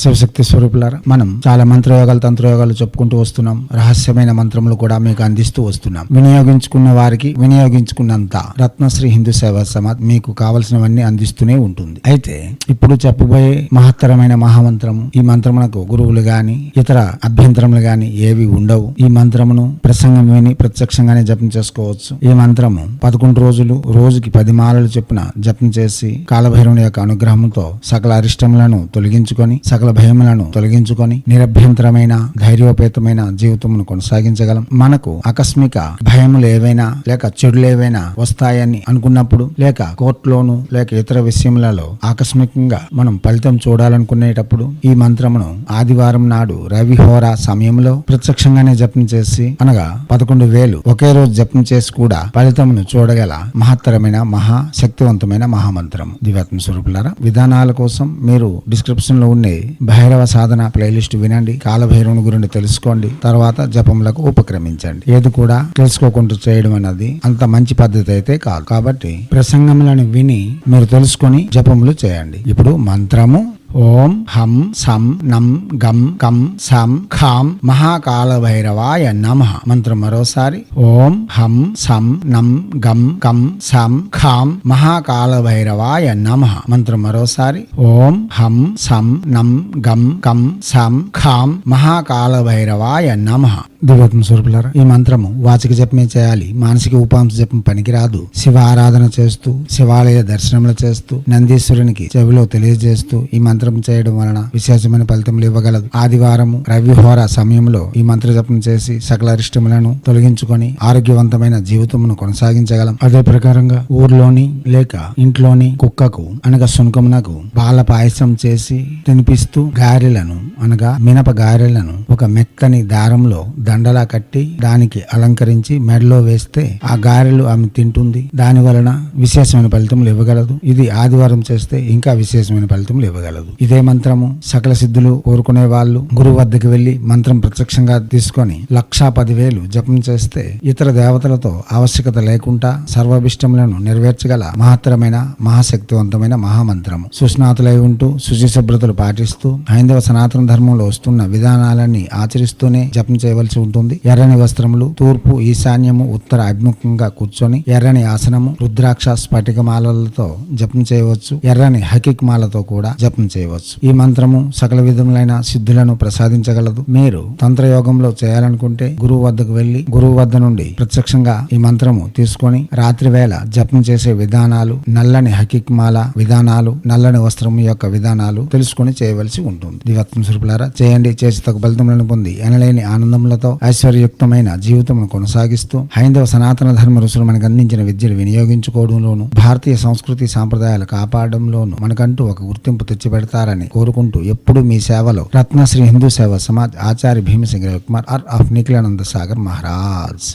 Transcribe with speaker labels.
Speaker 1: శివశక్తి స్వరూపులారా మనం చాలా మంత్రయోగాలు తంత్రయోగాలు చెప్పుకుంటూ వస్తున్నాం. రహస్యమైన మంత్రములు కూడా మీకు అందిస్తూ వస్తున్నాం. వినియోగించుకున్న వారికి వినియోగించుకున్నంత రత్నశ్రీ హిందూ సేవా సమాజ్ మీకు కావలసినవన్నీ అందిస్తూనే ఉంటుంది. అయితే ఇప్పుడు చెప్పబోయే మహత్తరమైన మహామంత్రము ఈ మంత్రమునకు గురువులు గాని ఇతర అభ్యంతరములు గాని ఏవి ఉండవు. ఈ మంత్రమును ప్రసంగం విని ప్రత్యక్షంగానే జపం చేసుకోవచ్చు. ఈ మంత్రము పదకొండు రోజులు రోజుకి పది మాలలు చొప్పున జపం చేసి కాలభైరవుని యొక్క అనుగ్రహంతో సకల అరిష్టములను తొలగించుకొని సకల భయములను తొలగించుకొని నిరభ్యంతరమైన ధైర్యోపేతమైన జీవితమును కొనసాగించగలం. మనకు ఆకస్మిక భయములు ఏవైనా లేక చెడులు ఏవైనా వస్తాయని అనుకున్నప్పుడు లేక కోర్టులోను లేక ఇతర విషయములలో ఆకస్మికంగా మనం ఫలితం చూడాలనుకునేటప్పుడు ఈ మంత్రమును ఆదివారం నాడు రవిహోర సమయంలో ప్రత్యక్షంగానే జపం చేసి అనగా పదకొండు వేలు ఒకే రోజు జపం చేసి కూడా ఫలితమును చూడగల మహత్తరమైన మహా శక్తివంతమైన మహామంత్రం దివ్యాత్మ స్వరూపులారా విధానాల కోసం మీరు డిస్క్రిప్షన్లో ఉండే భైరవ సాధన ప్లేలిస్ట్ వినండి కాలభైరవుని గురించి తెలుసుకోండి తర్వాత జపములకు ఉపక్రమించండి. ఏది కూడా తెలుసుకోకుండా చేయడం అనేది అంత మంచి పద్ధతి అయితే కాదు. కాబట్టి ప్రసంగములను విని మీరు తెలుసుకొని జపములు చేయండి. ఇప్పుడు మంత్రము ఓం హం సం నం గం కం సం ఖాం మహాకాల భైరవాయ నమ. మంత్రం మరోసారి. ఓం హం సం నం గం కం సం ఖాం మహాకాల భైరవాయ నమ. మంత్రం మరోసారి. ఓం హం సం నం గం కం సం ఖాం మహాకాల భైరవాయ నమ. దివ్యత్మ స్వరూపులారా ఈ మంత్రము వాచిక జపమే చేయాలి. మానసిక ఉపాంశ జపం పనికిరాదు. శివ ఆరాధన చేస్తూ శివాలయ దర్శనములు చేస్తూ నందీశ్వరునికి చెవిలో తెలియజేస్తూ ఈ మంత్రం మంత్రం చేయడం వలన విశేషమైన ఫలితములు ఇవ్వగలదు. ఆదివారము రవిహోర సమయంలో ఈ మంత్ర జపం చేసి సకల అరిష్టములను తొలగించుకొని ఆరోగ్యవంతమైన జీవితమును కొనసాగించగలం. అదే ప్రకారంగా ఊర్లోని లేక ఇంట్లోని కుక్కకు అనగా సునకమునకు బాల పాయసం చేసి తినిపిస్తూ గారెలను అనగా మినప గారెలను ఒక మెత్తని దారంలో దండలా కట్టి దానికి అలంకరించి మెడలో వేస్తే ఆ గారెలు ఆమె తింటుంది. దాని వలన విశేషమైన ఫలితములు ఇవ్వగలదు. ఇది ఆదివారం చేస్తే ఇంకా విశేషమైన ఫలితములు ఇవ్వగలదు. ఇదే మంత్రము సకల సిద్ధులు కోరుకునే వాళ్ళు గురువు వద్దకు వెళ్ళి మంత్రం ప్రత్యక్షంగా తీసుకొని లక్షా పదివేలు జపం చేస్తే ఇతర దేవతలతో ఆవశ్యకత లేకుండా సర్వాభిష్టములను నెరవేర్చగల మహత్తరమైన మహాశక్తివంతమైన మహామంత్రము. సుస్నాతులై ఉంటూ శుచి శుభ్రతలు పాటిస్తూ హైందవ సనాతన ధర్మంలో వస్తున్న విధానాలన్నీ ఆచరిస్తూనే జపం చేయవలసి ఉంటుంది. ఎర్రని వస్త్రములు తూర్పు ఈశాన్యము ఉత్తర అభిముఖంగా కూర్చొని ఎర్రని ఆసనము రుద్రాక్ష స్ఫటికమాలలతో జపం చేయవచ్చు. ఎర్రని హకిక్ మాలతో కూడా జపం చేయవచ్చు. ఈ మంత్రము సకల విధములైన సిద్ధులను ప్రసాదించగలదు. మీరు తంత్రయోగంలో చేయాలనుకుంటే గురువు వద్దకు వెళ్ళి గురువు వద్ద నుండి ప్రత్యక్షంగా ఈ మంత్రము తీసుకొని రాత్రి వేళ జపం చేసే విధానాలు నల్లని హకిక్మాల విధానాలు నల్లని వస్త్రం యొక్క విధానాలు తెలుసుకొని చేయవలసి ఉంటుంది. దివత్వం సురుపులారా చేయండి. చేసి తగు ఫలితములను పొంది ఎనలేని ఆనందములతో ఐశ్వర్యుక్తమైన జీవితమును కొనసాగిస్తూ హైందవ సనాతన ధర్మ రుసులు మనకు అందించిన విద్యను వినియోగించుకోవడంలోను భారతీయ సంస్కృతి సాంప్రదాయాలు కాపాడంలోను మనకంటూ ఒక గుర్తింపు పెడతారని కోరుకుంటూ ఎప్పుడు మీ సేవలో రత్నశ్రీ హిందూ సేవ సమాజ్ ఆచార్య భీమసింగ్ కుమార్ ఆర్ ఆఫ్ నిఖిలానంద సాగర్ మహారాజ్.